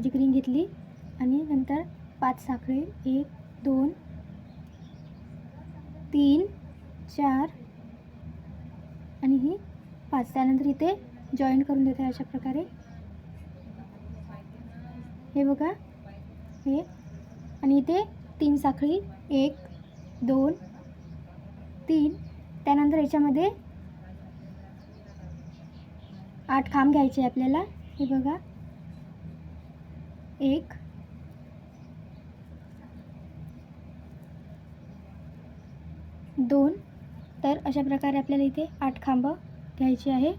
Magic ring घेतली आणि नंतर पाच साखळी एक दोन तीन चार आणि ही पाच. त्यानंतर इथे जॉईंट करून देते अशा प्रकारे. हे बघा हे. आणि इथे तीन साखळी एक दोन तीन. त्यानंतर याच्यामध्ये आठ खांब घ्यायचे आपल्याला. हे बघा एक. दोन. तर अशा प्रकारे आपल्याला इथे आठ खांब घ्यायचे आहे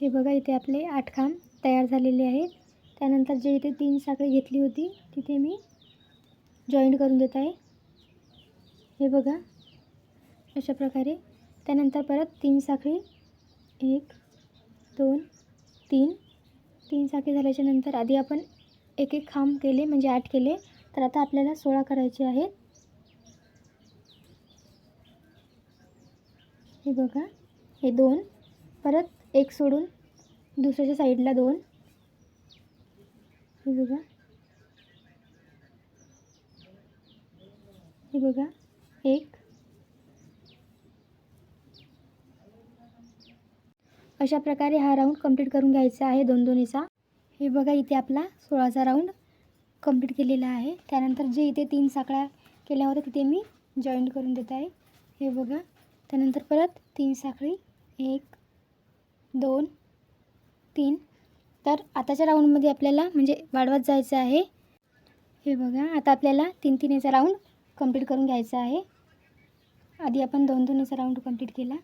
हे बघा इथे आपले आठ खांब तयार झालेले आहेत. त्यानंतर जे इथे तीन साखळी घेतली होती तिथे मी जॉईंट करून देत आहे. हे बघा अशा प्रकारे. त्यानंतर परत तीन साखळी. एक दोन तीन. तीन साखळी झाल्याच्यानंतर आधी आपण एक एक खांब केले म्हणजे आठ केले. तर आता आपल्याला सोळा करायचे आहेत. हे बघा. हे दोन. परत एक सोडून दुसऱ्याच्या साईडला दोन. हे बघा. हे बघा. एक. अशा प्रकारे हा राऊंड कंप्लीट करून घ्यायचा आहे दोन दोन्हीचा हे बघा इथे आपला सोळाचा राऊंड कंप्लीट केलेला आहे. त्यानंतर जे इथे तीन साखळ्या केल्या होत्या तिथे मी जॉईंट करून देत आहे. हे बघा त्यानंतर परत तीन साखळी एक दोन तीन. तर आताच्या राऊंडमध्ये आपल्याला म्हणजे वाढवत जायचं आहे. हे बघा आता आपल्याला तीन तीन याचा राऊंड कंप्लीट करून घ्यायचा आहे. आधी आपण दोन दोन याचा राऊंड कंप्लीट केला.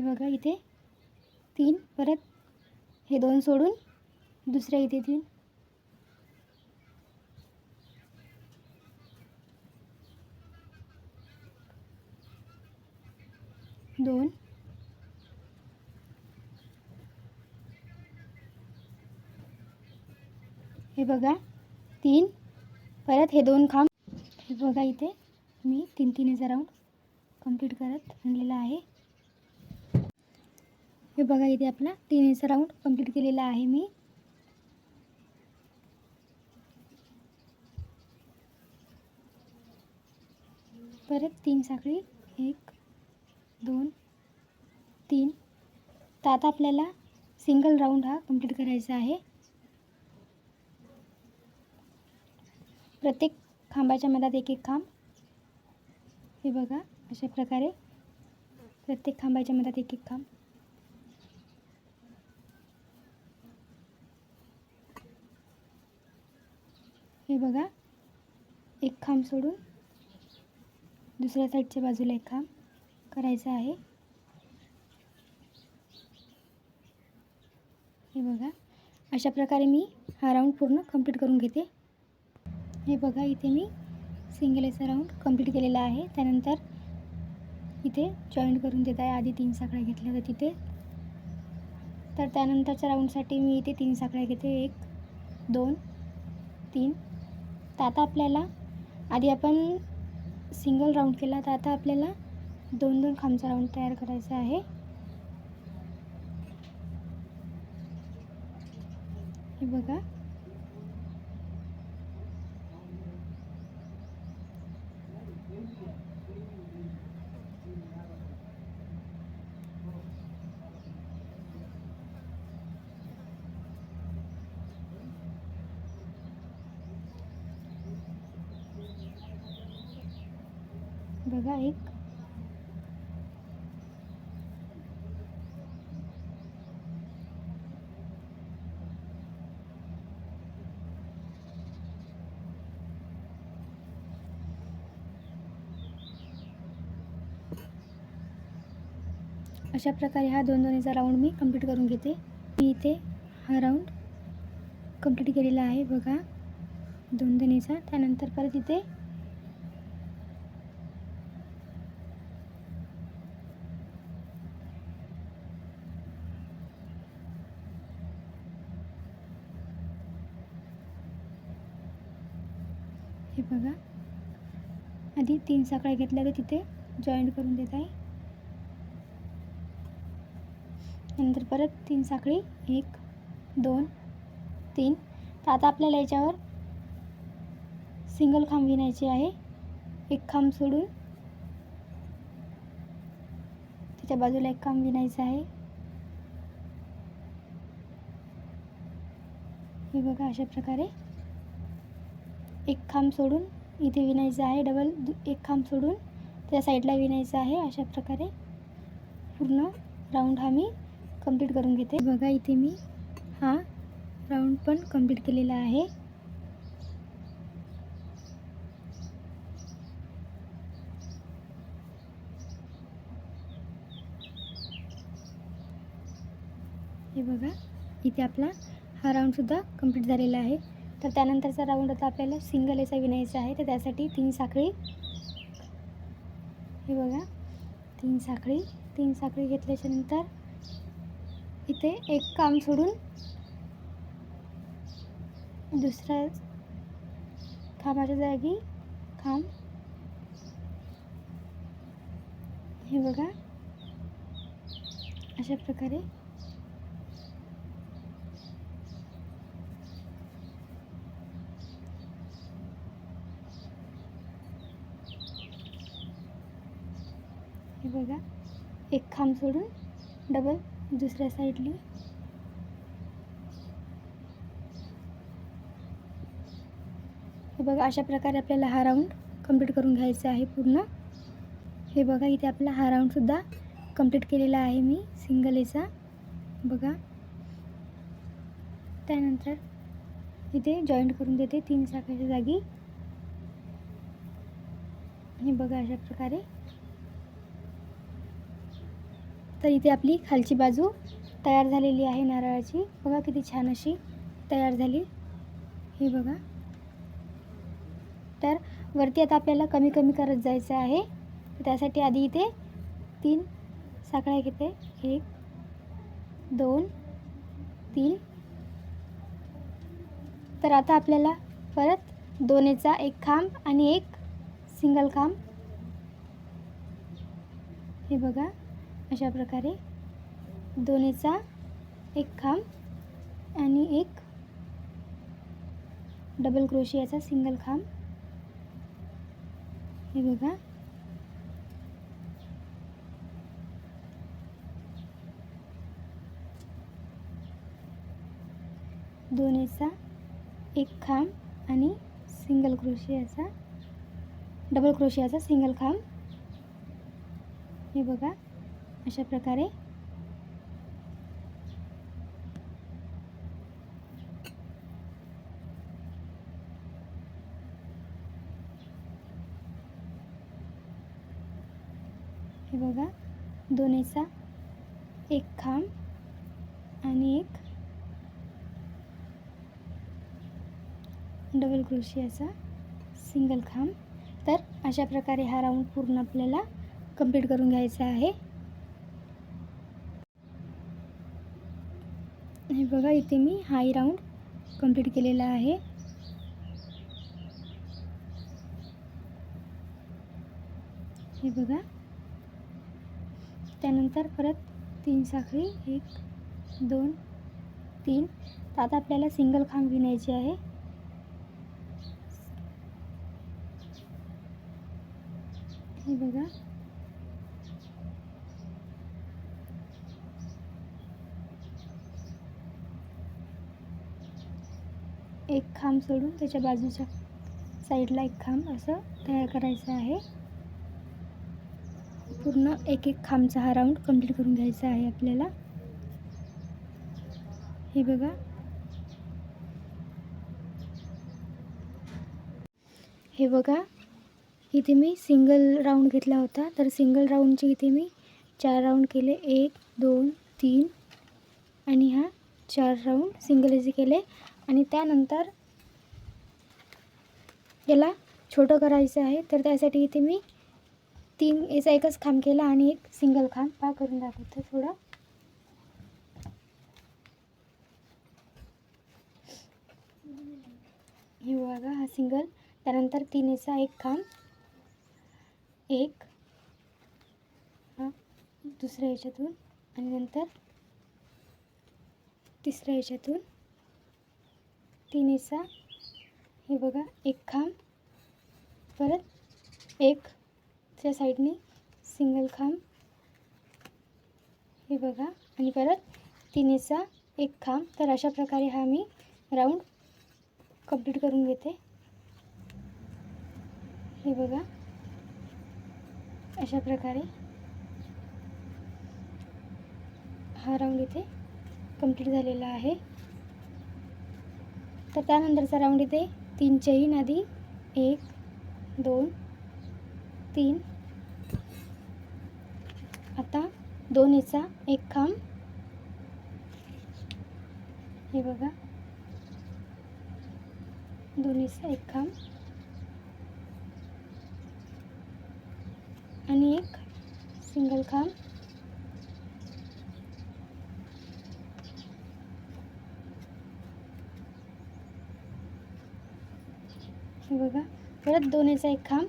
हे बघा इथे. तीन परत हे दोन सोडून दुसऱ्या इथे तीन. दोन. हे बघा तीन. परत हे दोन खांब. हे बघा इथे. मी तीन तीन हजार राऊंड कंप्लीट करत आणलेला आहे. हे बघा इथे आपला तीन याचा राऊंड कंप्लीट केलेला आहे मी. परत तीन साखळी एक दोन तीन. तर आता आपल्याला सिंगल राऊंड हा कंप्लीट करायचा आहे. प्रत्येक खांबाच्या मधात एक एक खांब. हे बघा अशा प्रकारे प्रत्येक खांबाच्या मधात एक एक खांब. हे बघा. एक खांब सोडून दुसऱ्या साईडच्या बाजूला एक खांब करायचा आहे. हे बघा. अशा प्रकारे मी हा राऊंड पूर्ण कंप्लीट करून घेते. हे बघा इथे मी सिंगल याचा राऊंड कंप्लीट केलेला आहे. त्यानंतर इथे जॉईंट करून देत आहे. आधी तीन साखळ्या घेतल्या होत्या तिथे. तर त्यानंतरच्या राऊंडसाठी मी इथे तीन साखळ्या घेते. एक दोन तीन तर आता आपल्याला आधी आपण सिंगल राऊंड केला. तर आता आपल्याला दोन दोन खांबचा राऊंड तयार करायचा आहे. हे बघा. बघा एक. अशा प्रकारे हा दोन दोन्हीचा राऊंड मी कंप्लीट करून घेते. मी इथे हा राऊंड कंप्लीट केलेला आहे. बघा दोन दोन्हीचा त्यानंतर परत इथे बघा. आधी तीन साखळ्या घेतल्या तर तिथे. जॉईंट करून देत आहे. नंतर परत तीन साखळी. एक दोन तीन. तर आता आपल्याला याच्यावर सिंगल खांब विणायचे आहे. एक खांब सोडून त्याच्या बाजूला एक खांब विणायचं आहे. हे बघा अशा प्रकारे. एक खांब सोडून इथे विणायचं आहे डबल एक खांब सोडून त्या साईडला विणायचं आहे. अशा प्रकारे पूर्ण राऊंड हा मी कंप्लीट करून घेते. बघा इथे मी हा राऊंड पण कंप्लीट केलेला आहे. हे बघा इथे आपला हा राऊंडसुद्धा कंप्लीट झालेला आहे. तर त्यानंतरचा राऊंड आता आपल्याला सिंगल याचा विणायचा आहे. तर त्यासाठी तीन साखळी. हे बघा. तीन साखळी. तीन साखळी घेतल्याच्या नंतर इथे एक काम सोडून दुसऱ्या खांबाच्या जागी खांब. हे बघा. अशा प्रकारे बघा. एक खांब सोडून डबल दुसऱ्या साईडली हे बघा अशा प्रकारे आपल्याला हा राऊंड कंप्लीट करून घ्यायचा आहे पूर्ण. हे बघा इथे आपला हा राऊंडसुद्धा कंप्लीट केलेला आहे मी सिंगल याचा. बघा. त्यानंतर इथे जॉईंट करून देते तीन चाकाच्या जागी. हे बघा अशा प्रकारे तर इथे आपली खालची बाजू तयार झालेली आहे नारळाची. बघा किती छान अशी तयार झाली. हे बघा. तर वरती आता आपल्याला कमी कमी करत जायचं आहे. त्यासाठी आधी इथे तीन साखळ्या घेते. एक दोन तीन. तर आता आपल्याला परत दोनेचा एक खांब आणि एक सिंगल खांब. हे बघा. अशा प्रकारे दोन्हीचा एक खांब आणि एक डबल क्रोशियाचा सिंगल खांब. हे बघा. दोन्हीचा एक खांब आणि सिंगल क्रोशियाचा डबल क्रोशियाचा सिंगल खांब. हे बघा. अशा प्रकारे. हे बघा दोन्हीचा एक खांब आणि एक डबल क्रोशियाचा सिंगल खांब. तर अशा प्रकारे हा राऊंड पूर्ण आपल्याला कंप्लीट करून घ्यायचा आहे हे बघा इथे मी हाय राऊंड कंप्लीट केलेला आहे. हे बघा. त्यानंतर परत तीन साखळी एक दोन तीन. तर आता आपल्याला सिंगल खांब विणायची आहे. हे बघा. एक खांब सोडून त्याच्या बाजूच्या साईडला एक खांब असं तयार करायचं आहे. पूर्ण एक एक खांबचा हा राऊंड कंप्लीट करून घ्यायचा आहे आपल्याला. हे बघा. हे बघा. इथे मी सिंगल राऊंड घेतला होता. तर सिंगल राऊंडचे इथे मी चार राऊंड केले. एक दोन तीन आणि हा चार राऊंड सिंगल याचे केले. आणि त्यानंतर याला छोटं करायचं आहे. तर त्यासाठी इथे मी तीन याचा एकच खांब केला आणि एक सिंगल खांब. पा करून दाखवतो थोडा. हे बघा हा सिंगल त्यानंतर तीन याचा एक खांब. एक. हा दुसऱ्या याच्यातून. आणि नंतर तिसऱ्या याच्यातून. तिनेचा हे बघा एक खांब परत एक त्या साईडने सिंगल खांब. हे बघा आणि परत तिनेचा एक खांब. तर अशा प्रकारे हा मी राऊंड कंप्लीट करून घेते. हे बघा अशा प्रकारे हा राऊंड इथे कंप्लीट झालेला आहे. तर त्यानंतरचा राऊंड इथे तीन चैन आधी एक दोन तीन. आता दोन्हीचा एक खांब. हे बघा. दोन्हीचा एक खांब. आणि एक सिंगल खांब. हे बघा. परत दोन्हीचा एक खांब.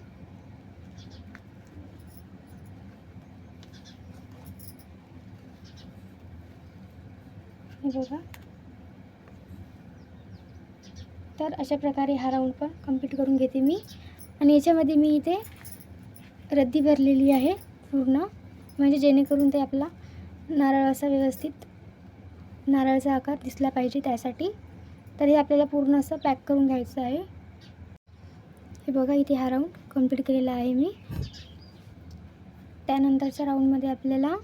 हे बघा. तर अशा प्रकारे हा राऊंड पण कंप्लीट करून घेते मी. आणि याच्यामध्ये मी इथे रद्दी भरलेली आहे पूर्ण. म्हणजे जेणेकरून ते आपला नारळ असा व्यवस्थित नारळाचा आकार दिसला पाहिजे त्यासाठी. तर हे आपल्याला पूर्ण असं पॅक करून घ्यायचं आहे. हे बघा इथे हा राऊंड कंप्लीट केलेला आहे मी. त्यानंतरच्या राऊंडमध्ये आपल्याला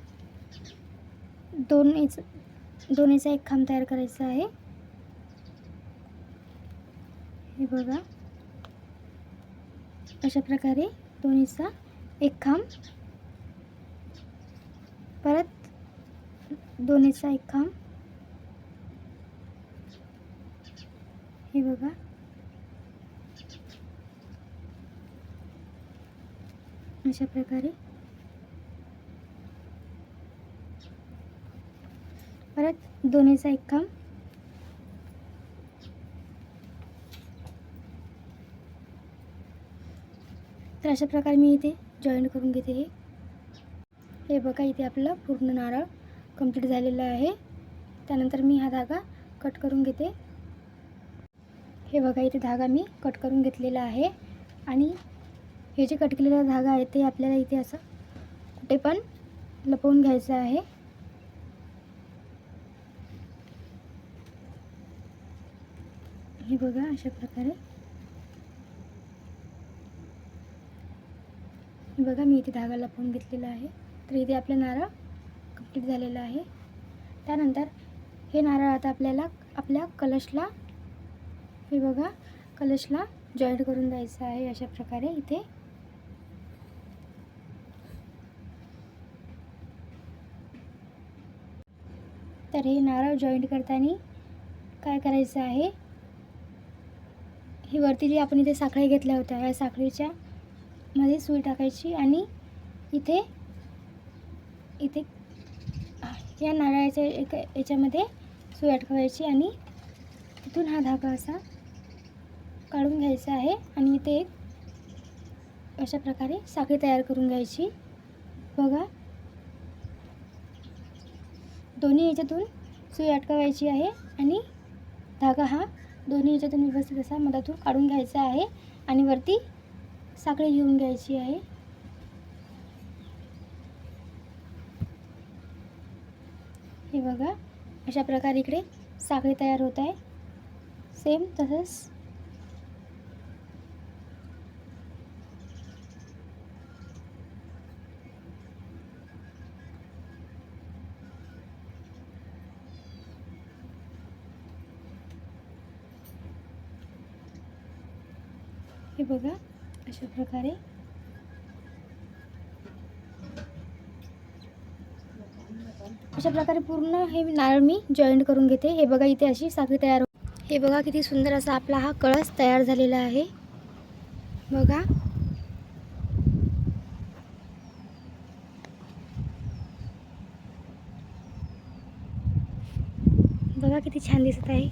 दोन इंच दोन एक खांब तयार करायचा आहे. हे बघा. अशा प्रकारे दोन्हीचा एक खांब. परत दोन्हीचा एक खांब. हे बघा. अशा प्रकारे. परत दोन्हीचा एक काम. तर अशा प्रकारे मी इथे जॉईंट करून घेते हे. हे बघा इथे आपलं पूर्ण नारळ कंप्लीट झालेला आहे. त्यानंतर मी हा धागा कट करून घेते. हे बघा इथे धागा मी कट करून घेतलेला आहे. आणि हे जे कटकलेला धागा आहे ते आपल्याला इथे असं कुठे पण लपवून घ्यायचं आहे. हे बघा अशा प्रकारे. हे बघा मी इथे धागा लपवून घेतलेला आहे. तर इथे आपला नारळ कंप्लीट झालेला आहे. त्यानंतर हे नारळ आता आपल्याला आपल्या कलशला हे बघा कलशला जॉईंट करून द्यायचं आहे अशा प्रकारे इथे. तर हे नारळ जॉईंट करताना काय करायचं आहे? ही वरती जी आपण इथे साखळी घेतल्या होत्या या साखळीच्या मध्ये सुई टाकायची आणि इथे इथे या नारळाच्या एक याच्यामध्ये सुई अटकवायची आणि तिथून हा धागा असा काढून घ्यायचा आहे आणि इथे एक अशा प्रकारे साखळी तयार करून घ्यायची. बघा दोन्ही याच्यातून सुई अटकवायची आहे आणि धागा हा दोन्ही याच्यातून व्यवस्थित असा मधातून काढून घ्यायचा आहे आणि वरती साखळी घेऊन घ्यायची आहे. हे बघा अशा प्रकारे इकडे साखळी तयार होत आहे. सेम तसंच बघा अशा प्रकारे. अशा प्रकारे पूर्ण हे नारळ मी जॉईंट करून घेते. हे बघा इथे अशी साखळी तयार हे बघा किती सुंदर असा आपला हा कळस तयार झालेला आहे. बघा. बघा किती छान दिसत आहे.